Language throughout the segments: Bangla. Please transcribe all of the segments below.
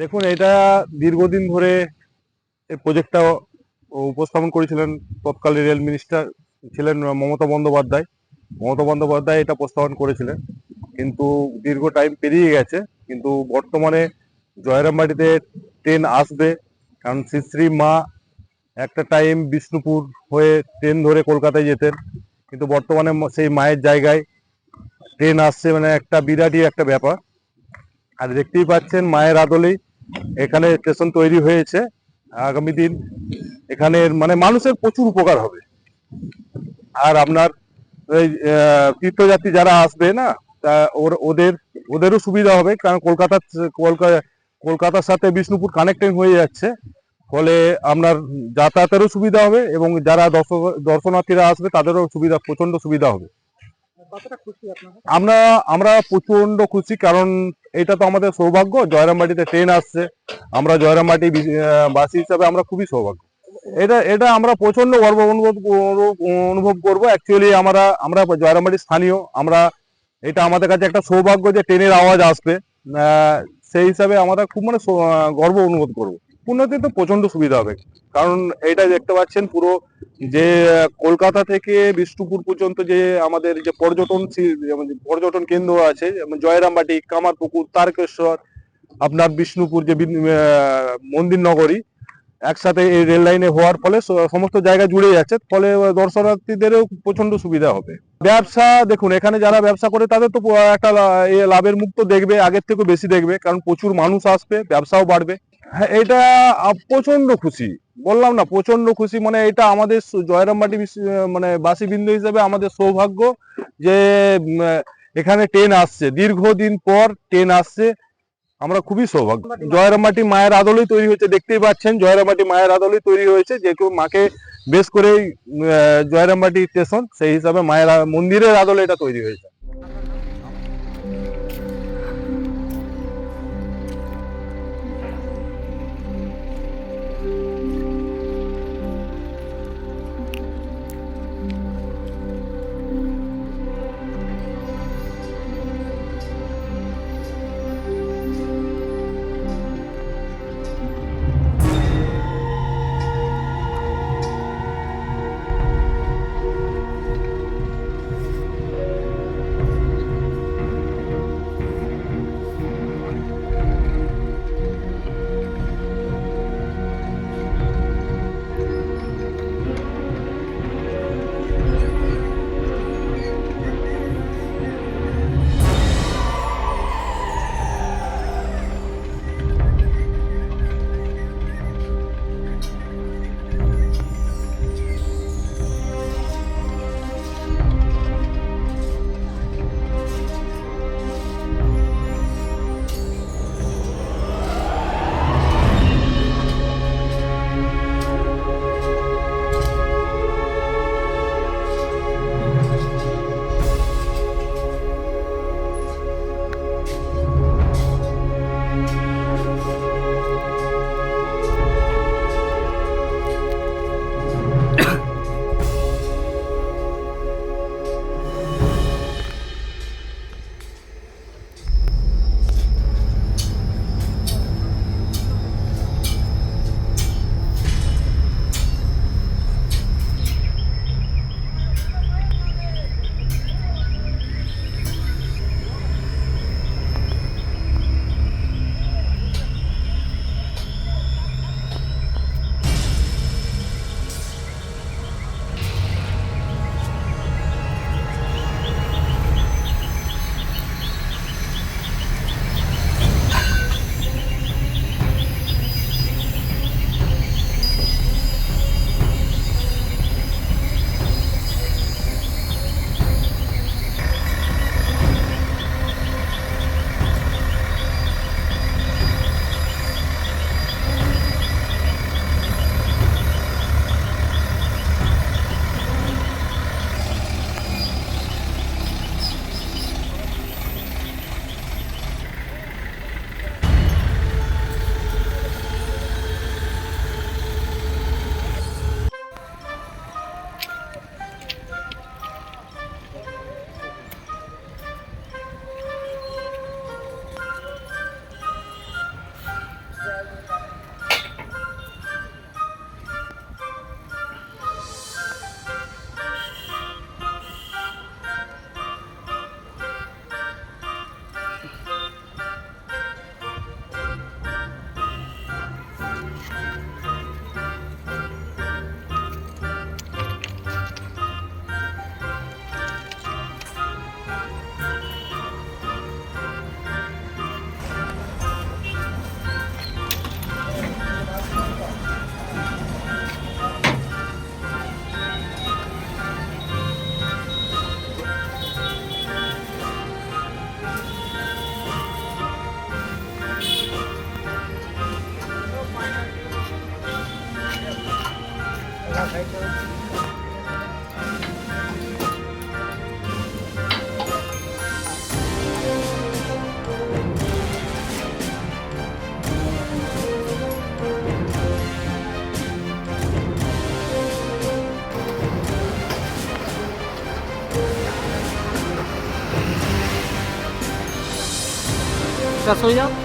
দেখুন এটা দীর্ঘদিন ধরে এই প্রজেক্টটা উপস্থাপন করেছিলেন তৎকালীন রেল মিনিস্টার ছিলেন মমতা বন্দ্যোপাধ্যায়। মমতা বন্দ্যোপাধ্যায় এটা প্রস্তাবন করেছিলেন। কিন্তু দীর্ঘ টাইম পেরিয়ে গেছে। কিন্তু বর্তমানে জয়রামবাটিতে ট্রেন আসবে। কারণ শ্রী মা একটা টাইম বিষ্ণুপুর হয়ে ট্রেন ধরে কলকাতায় যেতেন। কিন্তু বর্তমানে সেই মায়ের জায়গায় ট্রেন আসছে মানে একটা বিরাটই একটা ব্যাপার। আর দেখতেই পাচ্ছেন মায়ের আদলেই এখানে স্টেশন তৈরি হয়েছে আগামী দিন। এখানে মানে মানুষের প্রচুর উপকার হবে। আর আপনার এই তীর্থযাত্রী যারা আসবে না তা ওর ওদের ওদেরও সুবিধা হবে কারণ কলকাতা কলকাতা কলকাতার সাথে বিষ্ণুপুর কানেক্টিং হয়ে যাচ্ছে। ফলে আপনার যাতায়াতেরও সুবিধা হবে এবং যারা দর্শনার্থীরা আসবে তাদেরও সুবিধা প্রচণ্ড সুবিধা হবে। আমরা আমরা প্রচণ্ড খুশি কারণ এটা তো আমাদের সৌভাগ্য। জয়রামবাটিতে ট্রেন আসছে। আমরা জয়রামবাটি বাসী হিসাবে আমরা খুবই সৌভাগ্য। এটা এটা আমরা প্রচণ্ড গর্ব অনুভব, অনুভব- করব। অ্যাকচুয়ালি আমরা আমরা জয়রামবাটির স্থানীয়। আমরা, এটা আমাদের কাছে একটা সৌভাগ্য যে ট্রেনের আওয়াজ আসবে। সেই হিসাবে আমরা খুব মানে গর্ব অনুভব করব। উন্নতি তো প্রচণ্ড সুবিধা হবে। কারণ এটা দেখতে পাচ্ছেন পুরো যে, কলকাতা থেকে বিষ্ণুপুর পর্যন্ত যে আমাদের যে পর্যটন পর্যটন কেন্দ্র আছে, যেমন জয়রামবাটি কামারপুকুর, তারকেশ্বর, আপনার বিষ্ণুপুর যে মন্দির নগরী একসাথে এই রেল লাইনে হওয়ার ফলে সমস্ত জায়গা জুড়ে যাচ্ছে, ফলে দর্শনার্থীদেরও প্রচণ্ড সুবিধা হবে। ব্যবসা, দেখুন, এখানে যারা ব্যবসা করে তাদের তো একটা লাভের মুখ তো দেখবে, আগের থেকে বেশি দেখবে, কারণ প্রচুর মানুষ আসবে, ব্যবসাও বাড়বে। হ্যাঁ এটা প্রচণ্ড খুশি, বললাম না প্রচণ্ড খুশি মানে এটা আমাদের জয়রামবাটি মানে বাসীবৃন্দ হিসেবে আমাদের সৌভাগ্য যে এখানে ট্রেন আসছে। দীর্ঘদিন পর ট্রেন আসছে আমরা খুবই সৌভাগ্য। জয়রামবাটি মায়ের আদলেই তৈরি হয়েছে, দেখতেই পাচ্ছেন জয়রামবাটি মায়ের আদলেই তৈরি হয়েছে, যে কেউ মাকে বেশ করেই জয়রামবাটি স্টেশন, সেই হিসাবে মায়ের মন্দিরের আদলে এটা তৈরি হয়েছে। 나 쏠려?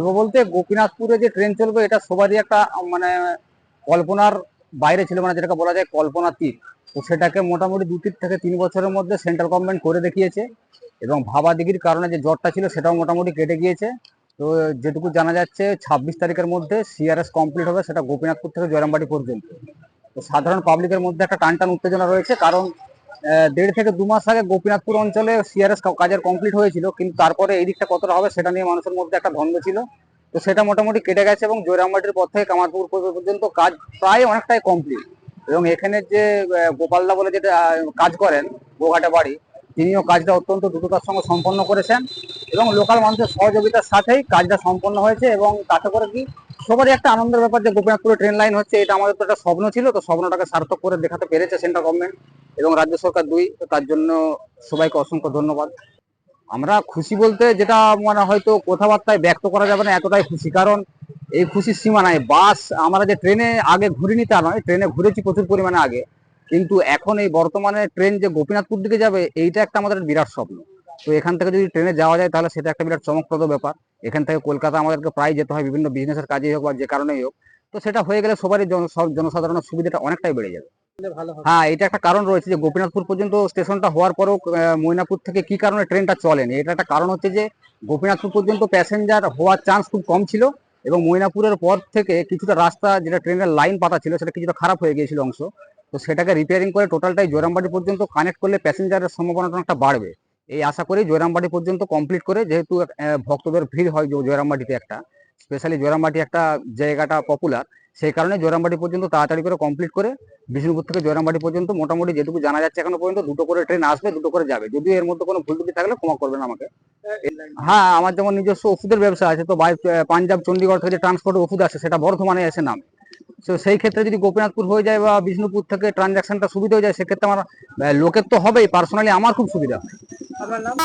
বলব বলতে গোপীনাথপুরে যে ট্রেন চলবে, এটা সবারই একটা মানে কল্পনার বাইরে ছিল মানে যেটাকে বলা যায় কল্পনাতীত তো সেটাকে মোটামুটি দু তিন থেকে তিন বছরের মধ্যে সেন্ট্রাল গভর্নমেন্ট করে দেখিয়েছে এবং ভাবাদিগির কারণে যে জ্বরটা ছিল সেটাও মোটামুটি কেটে গিয়েছে। তো যেটুকু জানা যাচ্ছে, ছাব্বিশ তারিখের মধ্যে সিআরএস কমপ্লিট হবে সেটা গোপীনাথপুর থেকে জয়রামবাটি পর্যন্ত। তো সাধারণ পাবলিকের মধ্যে একটা টানটান উত্তেজনা রয়েছে, কারণ দেড় থেকে দু মাস আগে গোপীনাথপুর অঞ্চলে সিআরএস কাজের কমপ্লিট হয়েছিল, কিন্তু তারপরে এই দিকটা কতটা হবে সেটা নিয়ে মানুষের মধ্যে একটা ধন্দ ছিল। তো সেটা মোটামুটি কেটে গেছে এবং জয়রামবাটির পর থেকে কামারপুর পর্যন্ত কাজ প্রায় অনেকটাই কমপ্লিট এবং এখানে যে গোপালদা বলে যেটা কাজ করেন, গোঘাটে বাড়ি, তিনিও কাজটা অত্যন্ত দ্রুততার সঙ্গে সম্পন্ন করেছেন। এবং লোকাল মানুষের সহযোগিতার সাথেই কাজটা সম্পন্ন হয়েছে এবং তাতে করে কি, সবারই একটা আনন্দের ব্যাপার যে গোপীনাথপুরে ট্রেন লাইন হচ্ছে, এটা আমাদের তো একটা স্বপ্ন ছিল, তো স্বপ্নটাকে সার্থক করে দেখাতে পেরেছে সেন্ট্রাল গভর্নমেন্ট এবং রাজ্য সরকার দুই তার জন্য সবাইকে অসংখ্য ধন্যবাদ। আমরা খুশি বলতে যেটা মানে হয়তো কথাবার্তায় ব্যক্ত করা যাবে না, এতটাই খুশি। কারণ এই খুশির সীমা নাই। বাস, আমরা যে ট্রেনে আগে ঘুরিনি তা নয় ট্রেনে ঘুরেছি প্রচুর পরিমাণে আগে। কিন্তু এখন এই বর্তমানে ট্রেন যে গোপীনাথপুর দিকে যাবে, এইটা একটা আমাদের বিরাট স্বপ্ন। তো এখান থেকে যদি ট্রেনে যাওয়া যায় তাহলে সেটা একটা বিরাট চমকপ্রদ ব্যাপার। এখান থেকে কলকাতা আমাদেরকে প্রায় যেতে হয় বিভিন্ন বিজনেসের কাজেই হোক বা যে কারণেই হোক। তো সেটা হয়ে গেলে সবারই জন- সব- জনসাধারণের সুবিধাটা অনেকটাই বেড়ে যাবে। হ্যাঁ এটা একটা কারণ রয়েছে যে গোপীনাথপুর পর্যন্ত স্টেশনটা হওয়ার পরেও আহ, ময়নাপুর থেকে কি কারণে ট্রেনটা চলেনি? এটা একটা কারণ হচ্ছে যে গোপীনাথপুর পর্যন্ত প্যাসেঞ্জার হওয়ার চান্স খুব কম ছিল এবং ময়নাপুরের পর থেকে কিছুটা রাস্তা যেটা ট্রেনের লাইন পাতা ছিল সেটা কিছুটা খারাপ হয়ে গিয়েছিল অংশ। তো সেটাকে রিপেয়ারিং করে টোটালটাই জয়রামবাটি পর্যন্ত কানেক্ট করলে প্যাসেঞ্জারের সম্ভাবনাটা অনেকটা বাড়বে। এই আশা করি জয়রামবাটি পর্যন্ত কমপ্লিট করে, যেহেতু ভক্তদের ভিড় হয় জয়রামবাটিতে একটা স্পেশালি জয়রামবাটি একটা জায়গাটা পপুলার সেই কারণে জয়রামবাটি পর্যন্ত তাড়াতাড়ি করে কমপ্লিট করে, বিষ্ণুপুর থেকে জয়রামবাটি পর্যন্ত মোটামুটি যেটুকু জানা যাচ্ছে এখনও পর্যন্ত, দুটো করে ট্রেন আসবে, দুটো করে যাবে। যদিও এর মধ্যে কোনো ভুল ত্রুটি থাকলে ক্ষমা করবেন আমাকে। হ্যাঁ আমার যেমন নিজস্ব ওষুধের ব্যবসা আছে, তো পাঞ্জাব চণ্ডীগড় থেকে যে ট্রান্সপোর্ট ওষুধ আছে সেটা বর্ধমানে এসে নামে। তো সেই ক্ষেত্রে যদি গোপীনাথপুর হয়ে যায় বা বিষ্ণুপুর থেকে ট্রানজাকশনটা সুবিধা হয়ে যায়, সেক্ষেত্রে আমার লোকের তো হবেই। পার্সোনালি আমার খুব সুবিধা। হয় আপনার নাম?